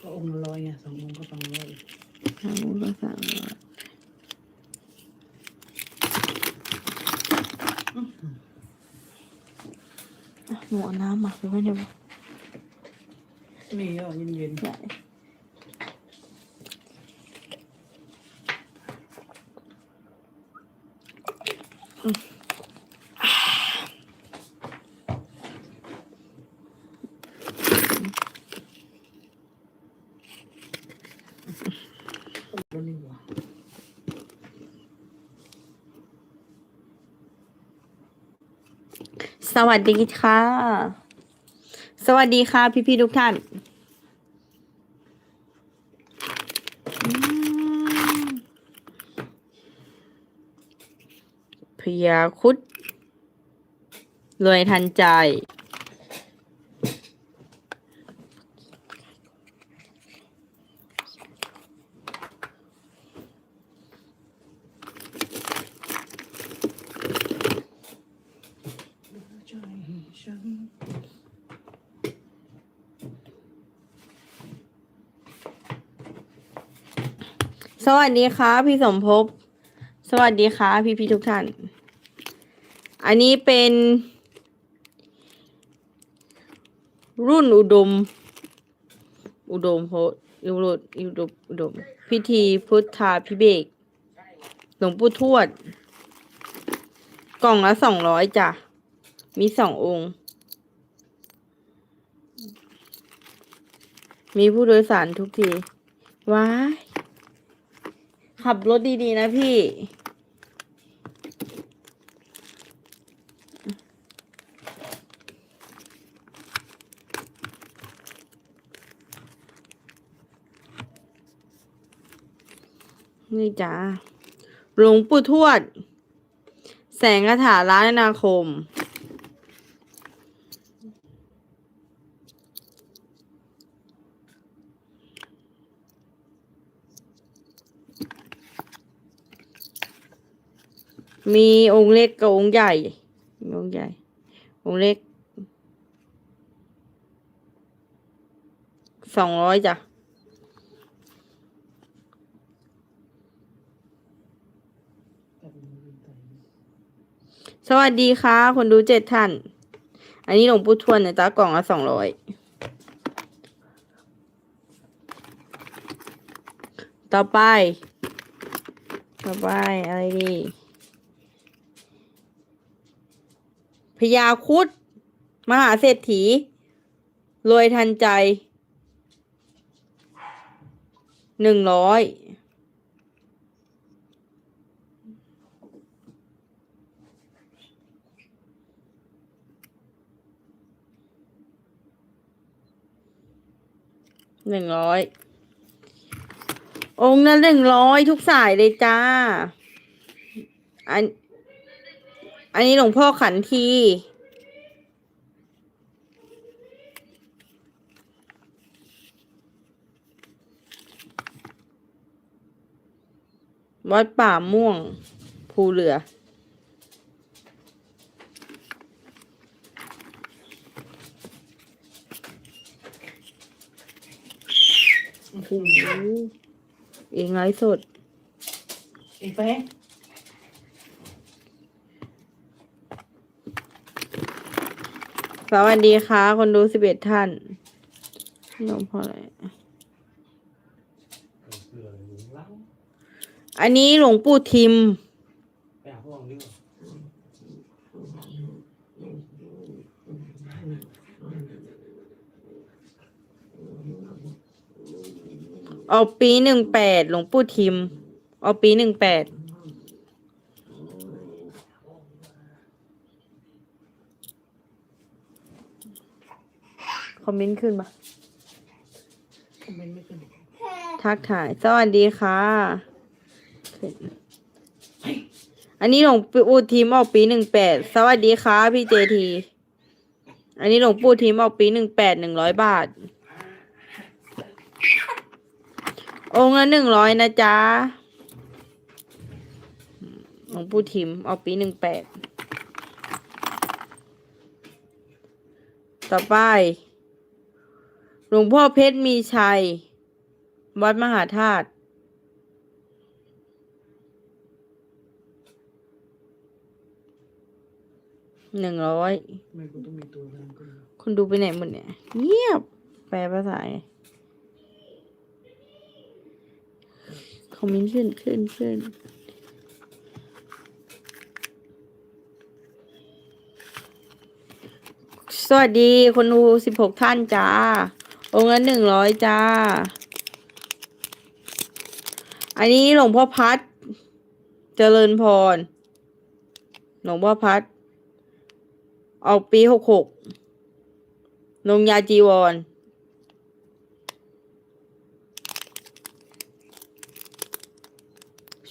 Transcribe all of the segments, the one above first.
ก็องค์ร้อยไงสององค์ก็สองร้อยทางนู้นก็สั่งมาอะหนูเอาน้ำหมาไปไว้ในบ้านมีอะเย็นเย็นใหญ่แล้วนี่หว่า สวัสดีค่ะ สวัสดีค่ะ พี่ๆทุกท่านพยาคุดรวยทันใจฉัน ส วัสดีค่ะพี่สมภพ สวัสดีค่ะพี่พี่ๆทุกท่าน อันนี้เป็น รุ่นอุดม อุดมโพอุดมอุดมอุดม พิธีพุทธาพิเบกหลวงปู่ทวด กล่องละสองร้อยจ้ะ มีสององค์ มีผู้โดยสารทุกทีว้าย ขับรถดีๆนะพี่ นี่จ้าหลวงปู่ทวด แสงคาถาล้านนาคม มีองค์เล็กกับองค์ใหญ่องค์ใหญ่ องค์เล็กสองร้อยจ้ะสวัสดีค่ะ คนดูเจ็ดท่าน อันนี้หลวงปู่ทวดนะจ๊ะกล่องละสองร้อยต่อไป ต่อไป อะไรดี พญาคุดมหาเศรษฐี รวยทันใจ หนึ่งร้อย หนึ่งร้อย องค์ละหนึ่งร้อยทุกสายเลยจ้า อัน อันนี้หลวงพ่อขันทีวัดป่าม่วง ภูเรือ โอ้โหเองไลฟ์สดไอ้แป๊ สวัสดีค่ะ คนดูสิบเอ็ดท่านหลวงพ่ออะไรเสือหลงลังอันนี้หลวงปู่ทิม ไปหาพวกเราดีกว่าเอาปีหนึ่งแปดหลวงปู่ทิมเอาปีหนึ่งแปด อมเมนต์ขึ้นมาคอมเมนต์ไม่ขึ้นทักถ่าย สวัสดีค่ะ อันนี้หลวงปู่ทิมออกปีหนึ่งแปด สวัสดีค่ะพี่เจที อันนี้หลวงปู่ทิมออกปีหนึ่งแปดหนึ่งร้อยบาท องค์ละหนึ่งร้อยนะจ๊ะ หลวงปู่ทิมออกปีหนึ่งแปด ต่อไป หลวงพ่อเพชรมีชัย วัดมหาธาตุหนึ่งร้อยทำไมกูต้องมีตัวนั้นก็ไม่รู้คนดูไปไหนหมดเนี่ย เงียบ แปลภาษาคอมเมนต์ขึ้นขึ้นขึ้นสวัสดีคนดูสิบหกท่านจ้า องค์ละหนึ่งร้อยจ้า อันนี้หลวงพ่อพัด เจริญพร หลวงพ่อพัด ออกปีหกหกลงยาจีวร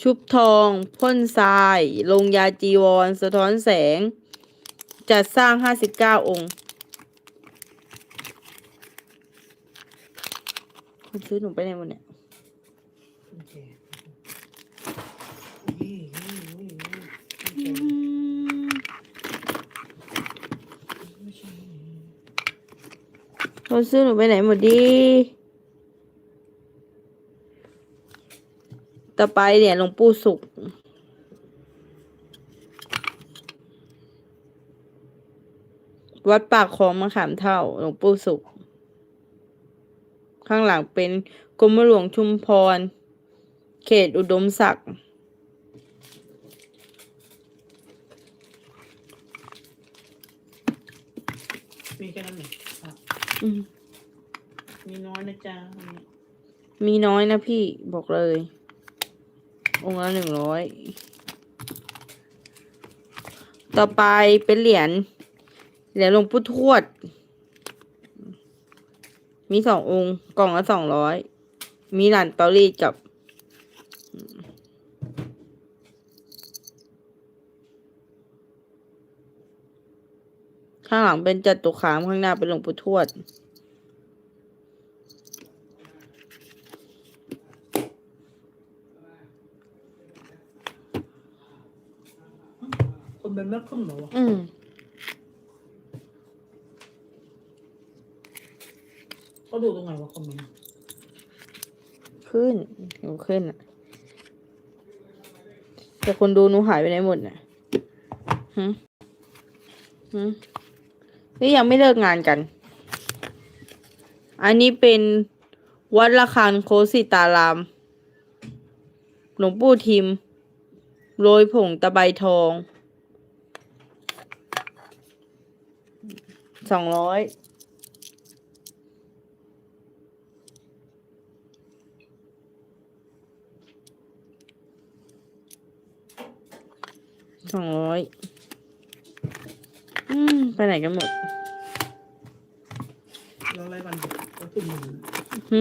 ชุบทองพ่นทราย ลงยาจีวร สะท้อนแสง จัดสร้างห้าสิบเก้าองค์ คนซื้อหนูไปไหนหมดเนี่ยคนี่นี่นี่นี่ไม่ใช่คนซื้อหนูไปไหนหมดดี ต่อไปเนี่ยหลวงปู่สุขวัดปากคลองมะขามเท่าหลวงปู่สุข ข้างหลังเป็นกรมหลวงชุมพร เขตอุดมศักดิ์มีแค่นั้นเองครับอืมมีน้อยนะจ๊ะอันนี้มีน้อยนะพี่บอกเลย องค์ละหนึ่งร้อย ต่อไปเป็นเหรียญเหรียญหลวงปู่ทวด มีสององค์กล่องละสองร้อยมีหลานเตอรี่กับ ข้างหลังเป็นจัตุคามข้างหน้าเป็นหลวงปู่ทวด คนเป็นแม่ขึ้นเหรอวะ อืม เขา ดูตรงไหนวะคอมเมนต์ขึ้นหนูขึ้นอะแต่คนดูหนูหายไปไหนหมดน่ะหืมหืมนี่ยังไม่เลิกงานกัน อันนี้เป็นวัดละคันโคสิตาราม หลวงปู่ทิม โรยผงตะไบทอง สองร้อย สองร้อยอืม ไปไหนกันหมดเราไล่กันก็ทุ่มหนึ่งหึ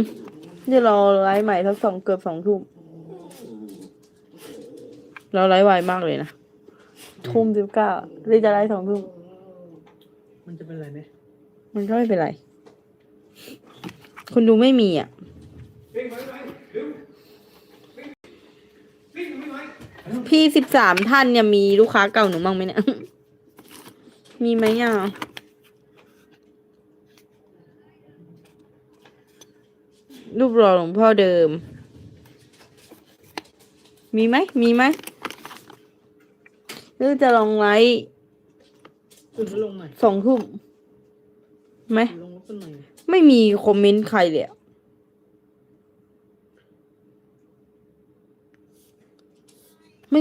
เดี๋ยวเราไลฟ์ใหม่สักสองเกือบสองทุ่ม เราไลฟ์ไวมากเลยนะ ทุ่มสิบเก้าหรือจะไลฟ์สองทุ่ม มันจะเป็นอะไรไหมมันก็ไม่เป็นไร คนดูไม่มีอะ พี่สิบสามท่านเนี่ยมีลูกค้าเก่าหนูบ้างไหมเนี่ย มีไหมอะรูปหล่อหลวงพ่อเดิม มีไหม มีไหมหรือจะลองไลฟ์ขึ้นแล้วลงหน่อยสองทุ่มไหมลงแล้วขึ้นหน่อย ไม่มีคอมเมนต์ใครเลยอะ